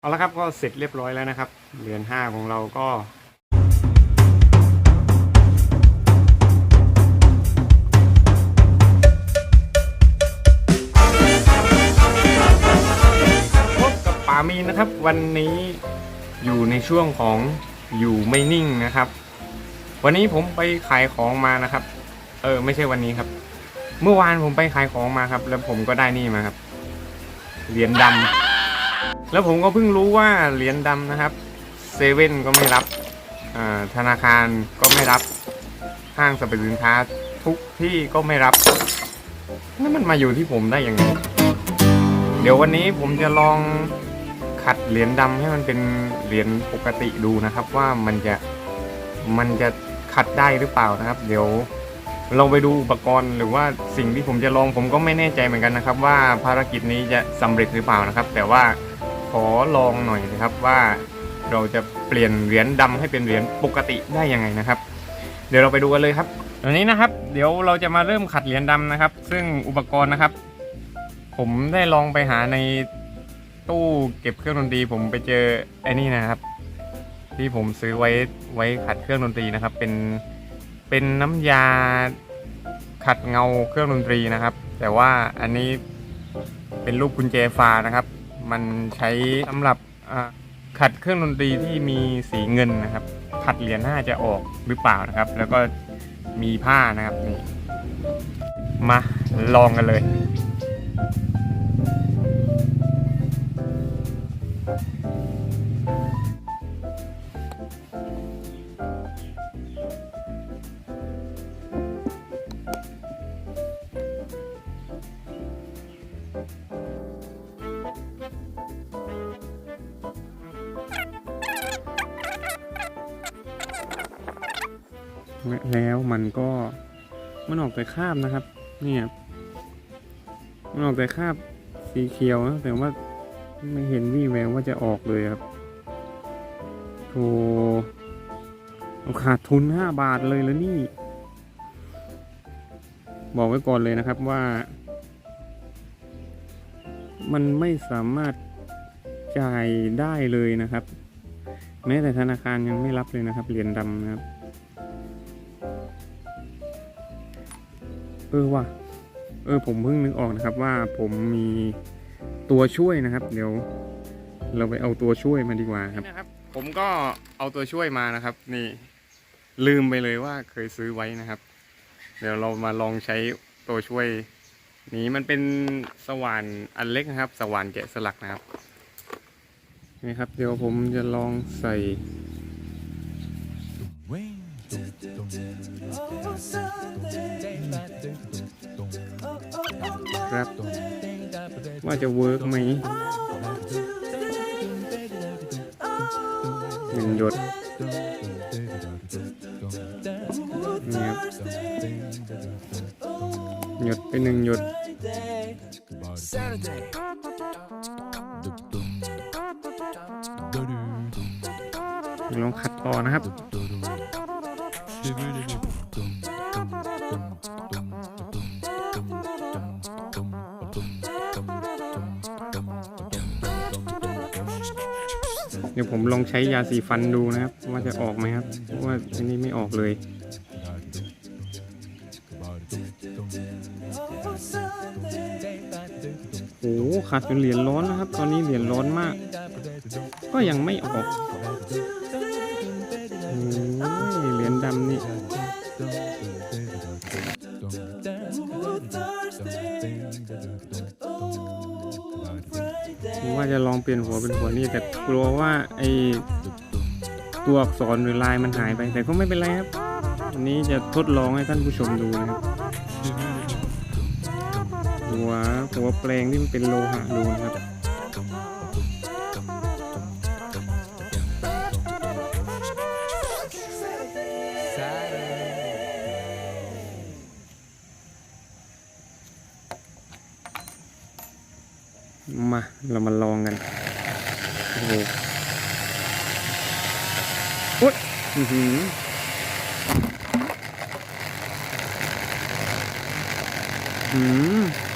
เอาละครับก็เสร็จเรียบร้อยแล้วนะครับเหรียญห้าของเราก็พบกับป่ามีนนะครับ วันนี้อยู่ในช่วงของอยู่ไม่นิ่งนะครับ วันนี้ผมไปขายของมานะครับ เออไม่ใช่วันนี้ครับ เมื่อวานผมไปขายของมาครับ แล้วผมก็ได้นี่มาครับเหรียญดำ แล้วผมก็เพิ่งรู้ว่าเหรียญดำนะครับเซเว่นก็ไม่รับธนาคารก็ไม่รับห้างสรรพสินค้าทุกที่ก็ไม่รับนั่นมันมาอยู่ที่ผมได้ยังไง เดี๋ยววันนี้ผมจะลองขัดเหรียญดำให้มันเป็นเหรียญปกติดูนะครับ ว่ามันจะมันจะขัดได้หรือเปล่านะครับ เดี๋ยวเราไปดูอุปกรณ์หรือว่าสิ่งที่ผมจะลองผมก็ไม่แน่ใจเหมือนกันนะครับ ว่าภารกิจนี้จะสำเร็จหรือเปล่านะครับ แต่ว่า ขอลองหน่อยนะครับว่าเราจะเปลี่ยนเหรียญดำให้เป็นเหรียญปกติได้ยังไงนะครับ เดี๋ยวเราไปดูกันเลยครับวันนี้นะครับ เดี๋ยวเราจะมาเริ่มขัดเหรียญดำนะครับ ซึ่งอุปกรณ์นะครับ ผมได้ลองไปหาในตู้เก็บเครื่องดนตรี ผมไปเจอไอ้นี่นะครับ ที่ผมซื้อไว้ไว้ขัดเครื่องดนตรีนะครับ เป็นเป็นน้ำยาขัดเงาเครื่องดนตรีนะครับ แต่ว่าอันนี้เป็นรูปกุญแจฟ้านะครับ มันใช้สำหรับขัดเครื่องดนตรีที่มีสีเงินนะครับ ขัดเหรียญน่าจะออกหรือเปล่านะครับ แล้วก็มีผ้านะครับนี่มาลองกันเลย แล้วมันก็มันออกแต่คราบนะครับเนี่ยมันออกแต่คราบสีเขียวนะแต่ว่าไม่เห็นวี่แววว่าจะออกเลยครับโธ่เอขาดทุนห้าบาทเลยแล้วนี่ บอกไว้ก่อนเลยนะครับว่า มันไม่สามารถจ่ายได้เลยนะครับ แม้แต่ธนาคารยังไม่รับเลยนะครับเหรียญดำนะครับ เออว่ะเออผมเพิ่งนึกออกนะครับว่าผมมีตัวช่วยนะครับ เดี๋ยว เราไปเอาตัวช่วยมาดีกว่าครับนะครับ ผมก็เอาตัวช่วยมานะครับ นี่ ลืมไปเลยว่าเคยซื้อไว้นะครับ เดี๋ยวเรามาลองใช้ตัวช่วย นี้มันเป็นสว่านอันเล็กนะครับ สว่านแกะสลักนะครับนี่ครับ เดี๋ยวผมจะลองใส่ ครับว่าจะเวิร์กไหมหนึ่งหยดนี่ครับหยดไปหนึ่งหยดลองขัดต่อนะครับ ดี๋ยวผมลองใช้ยาสีฟันดูนะครับ ว่าจะออกไหมครับ เพราะว่าอันนี้ไม่ออกเลยโอ้โหขาดจนเหรียญร้อนนะครับ ตอนนี้เหรียญร้อนมาก ก็ยังไม่ออกโอ้เหรียญดำนี่ ผมว่าจะลองเปลี่ยนหัวเป็นหัวนี่แต่กลัวว่าไอตัวอักษรหรือลายมันหายไป แต่ก็ไม่เป็นไรครับอันนี้จะทดลองให้ท่านผู้ชมดูนะครับ หัวหัวแปลงที่มันเป็นโลหะดูนะครับ เรามาลองกัน โอ้โหอุ๊ยอือหืออืม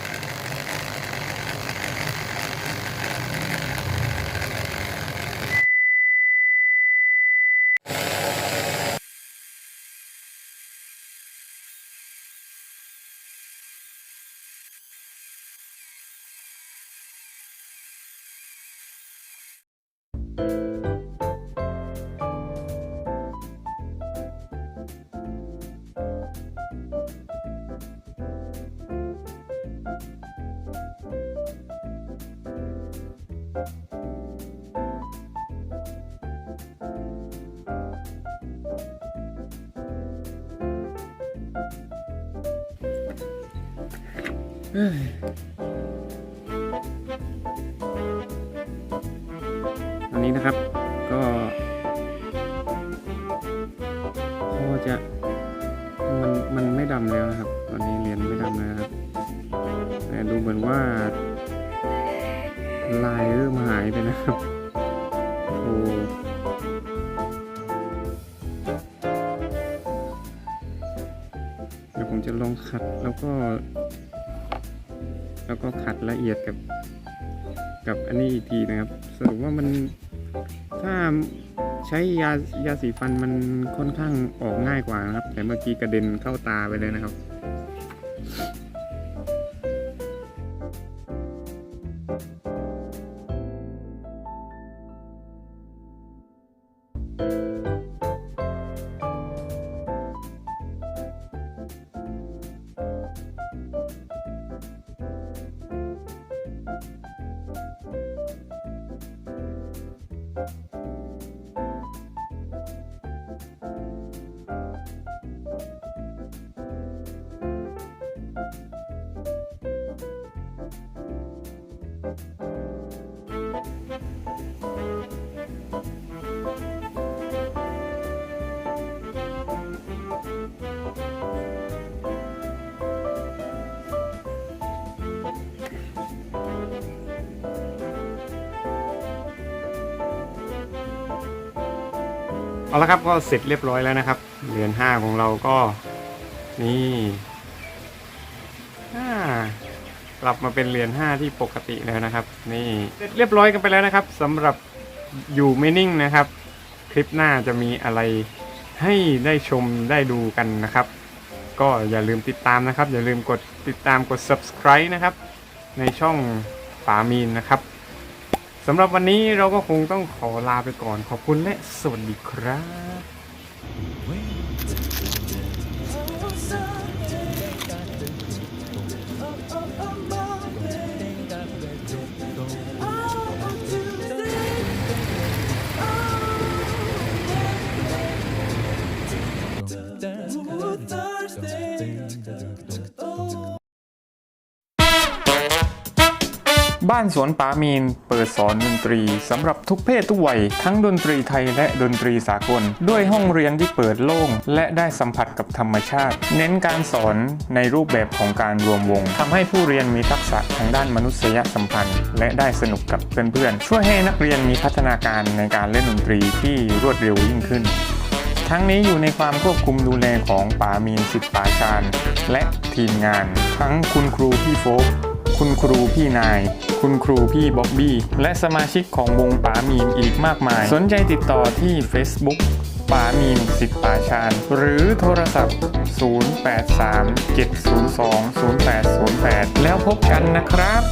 อันนี้นะครับก็พอจะมันมันไม่ดำแล้วนะครับ ตอนนี้เหรียญไม่ดำแล้วครับ แต่ดูเหมือนว่า ลายเริ่มหายไปนะครับโอ้เดี๋ยวผมจะลองขัดแล้วก็ แล้วก็ขัดละเอียดกับกับอันนี้อีกทีนะครับ สรุปว่ามันถ้าใช้ยายาสีฟันมันค่อนข้างออกง่ายกว่านะครับ แต่เมื่อกี้กระเด็นเข้าตาไปเลยนะครับ เอาละครับก็เสร็จเรียบร้อยแล้วนะครับเรียญห้าของเราก็นี่กลับมาเป็นเรียญห้าที่ปกติแล้วนะครับ นี่เสร็จเรียบร้อยกันไปแล้วนะครับสำหรับอยู่ไม่นิ่งนะครับ คลิปหน้าจะมีอะไรให้ได้ชมได้ดูกันนะครับ ก็อย่าลืมติดตามนะครับ อย่าลืมกดติดตามกด subscribe นะครับ ในช่องป๋ามีนนะครับ สำหรับวันนี้เราก็คงต้องขอลาไปก่อนขอบคุณและสวัสดีครับ บ้านสวนปามีนเปิดสอนดนตรีสำหรับทุกเพศทุกวัย ทั้งดนตรีไทยและดนตรีสากล ด้วยห้องเรียนที่เปิดโล่ง และได้สัมผัสกับธรรมชาติ เน้นการสอนในรูปแบบของการรวมวงทำให้ผู้เรียนมีทักษะทางด้านมนุษยสัมพันธ์ และได้สนุกกับเพื่อนๆช่วยให้นักเรียนมีพัฒนาการในการเล่นดนตรีที่รวดเร็วยิ่งขึ้น ทั้งนี้อยู่ในความควบคุมดูแลของป๋ามีนสิทธิ์ป๋าชาญและทีมงาน ทั้งคุณครูพี่โฟก คุณครูพี่นาย คุณครูพี่บ๊อบบี้ และสมาชิกของวงป๋ามีมอีกมากมาย สนใจติดต่อที่ Facebook ป๋ามีมสิทธิ์ป๋าชาญ หรือโทรศัพท์ 083 702 0808 แล้วพบกันนะครับ